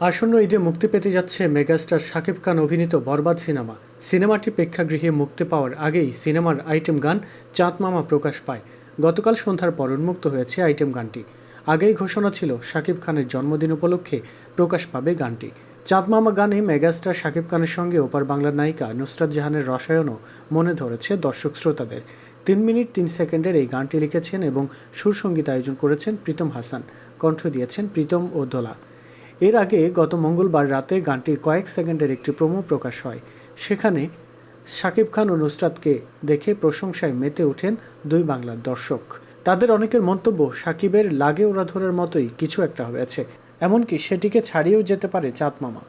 আসন্ন ঈদে মুক্তি পেতে যাচ্ছে মেগাস্টার শাকিব খান অভিনীত বরবাদ সিনেমা। সিনেমাটি প্রেক্ষাগৃহে মুক্তি পাওয়ার আগেই সিনেমার আইটেম গান চাঁদ মামা প্রকাশ পায়। গতকাল সন্ধ্যার পর উন্মুক্ত হয়েছে আইটেম গানটি। আগেই ঘোষণা ছিল, শাকিব খানের জন্মদিন উপলক্ষে প্রকাশ পাবে গানটি। চাঁদ মামা গানে মেগাস্টার শাকিব খানের সঙ্গে ওপার বাংলার নায়িকা নুসরাত জাহানের রসায়নও মনে ধরেছে দর্শক শ্রোতাদের। তিন মিনিট তিন সেকেন্ডের এই গানটি লিখেছেন এবং সুরসঙ্গীত আয়োজন করেছেন প্রীতম হাসান। কণ্ঠ দিয়েছেন প্রীতম ও দোলা। এর আগে গত মঙ্গলবার রাতে গানটির কয়েক সেকেন্ডের একটি প্রোমো প্রকাশ হয়। সেখানে শাকিব খান ও নুসরাতকে দেখে প্রশংসায় মেতে ওঠেন দুই বাংলার দর্শক। তাদের অনেকের মন্তব্য সাকিবের লাগে ওরা ধরার মতোই, কিছু একটা হয়েছে। এমনকি সেটিকে ছাড়িয়েও যেতে পারে চাঁদ মামা।